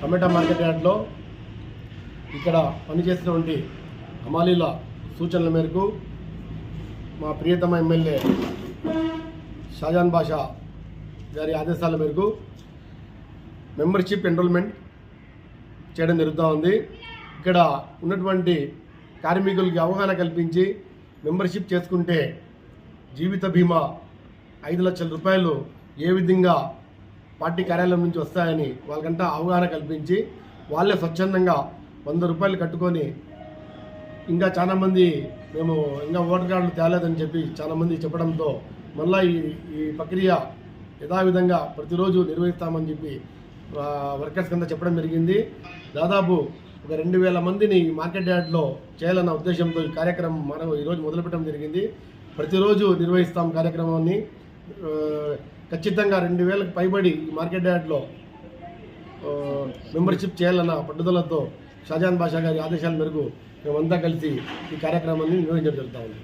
టమాటా market యార్డ్లో ఇక్కడ పనిచేసినటువంటి హమాలీల సూచనల మేరకు మా ప్రియతమ ఎమ్మెల్యే షాజాన్ బాషా గారి ఆదేశాల మేరకు మెంబర్షిప్ ఎన్రోల్మెంట్ చేయడం జరుగుతూ ఉంది. ఇక్కడ ఉన్నటువంటి కార్మికులకి అవగాహన కల్పించి మెంబర్షిప్ చేసుకుంటే జీవిత బీమా ఐదు లక్షల రూపాయలు ఏ విధంగా పార్టీ కార్యాలయం నుంచి వస్తాయని వాళ్ళకంతా అవగాహన కల్పించి వాళ్ళే స్వచ్ఛందంగా వంద రూపాయలు కట్టుకొని ఇంకా చాలామంది మేము ఇంకా ఓటర్ కార్డులు తేలేదని చెప్పి చాలామంది చెప్పడంతో మళ్ళీ ఈ ఈ ప్రక్రియ యథావిధంగా ప్రతిరోజు నిర్వహిస్తామని చెప్పి వర్కర్స్ కింద చెప్పడం జరిగింది. దాదాపు ఒక రెండు వేల మందిని ఈ మార్కెట్ యార్డ్లో చేయాలన్న ఉద్దేశంతో ఈ కార్యక్రమం మనం ఈరోజు మొదలుపెట్టడం జరిగింది. ప్రతిరోజు నిర్వహిస్తాం కార్యక్రమాన్ని. ఖచ్చితంగా రెండు వేలకు పైబడి ఈ మార్కెట్ యార్డ్లో మెంబర్షిప్ చేయాలన్న పట్టుదలతో షాజాన్ బాషా గారి ఆదేశాల మేరకు మేమంతా కలిసి ఈ కార్యక్రమాన్ని నిర్వహించడం జరుగుతూ ఉంది.